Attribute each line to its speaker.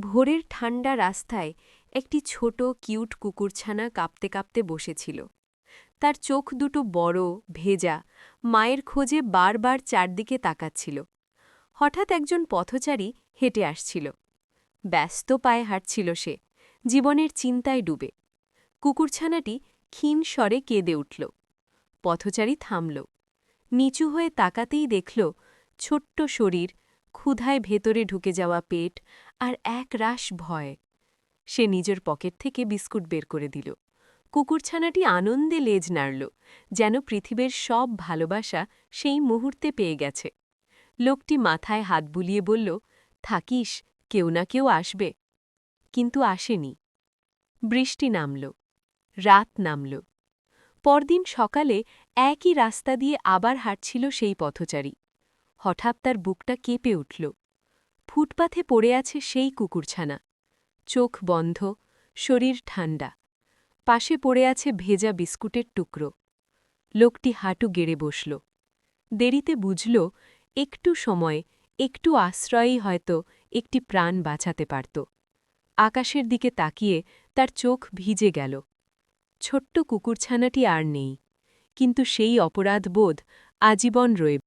Speaker 1: ভোরের ঠান্ডা রাস্তায় একটি ছোট কিউট কুকুরছানা কাঁপতে কাঁপতে বসেছিল। তার চোখ দুটো বড়, ভেজা, মায়ের খোঁজে বারবার চারদিকে তাকাচ্ছিল। হঠাৎ একজন পথচারী হেঁটে আসছিল। ব্যস্ত পায়ে হাঁটছিল সে, জীবনের চিন্তায় ডুবে। কুকুরছানাটি ক্ষীণ স্বরে কেঁদে উঠল। পথচারী থামল। নিচু হয়ে তাকাতেই দেখল, ছোট্ট শরীর ক্ষুধায় ভেতরে ঢুকে যাওয়া পেট আর এক রাশ ভয়। সে নিজের পকেট থেকে বিস্কুট বের করে দিল। কুকুরছানাটি আনন্দে লেজ নাড়ল, যেন পৃথিবীর সব ভালোবাসা সেই মুহূর্তে পেয়ে গেছে। লোকটি মাথায় হাত বুলিয়ে বলল, থাকিস, কেউ না কেউ আসবে। কিন্তু আসেনি। বৃষ্টি নামল, রাত নামল। পরদিন সকালে একই রাস্তা দিয়ে আবার হাঁটছিল সেই পথচারী। হঠাৎ তার বুকটা কেঁপে উঠল। ফুটপাথে পড়ে আছে সেই কুকুরছানা। চোখ বন্ধ, শরীর ঠান্ডা পাশে পড়ে আছে ভেজা বিস্কুটের টুকরো। লোকটি হাঁটু গেড়ে বসল। দেরিতে বুঝল, একটু সময়, একটু আশ্রয়ই হয়তো একটি প্রাণ বাঁচাতে পারত। আকাশের দিকে তাকিয়ে তার চোখ ভিজে গেল। ছোট্ট কুকুরছানাটি আর নেই, কিন্তু সেই অপরাধবোধ আজীবন রয়ে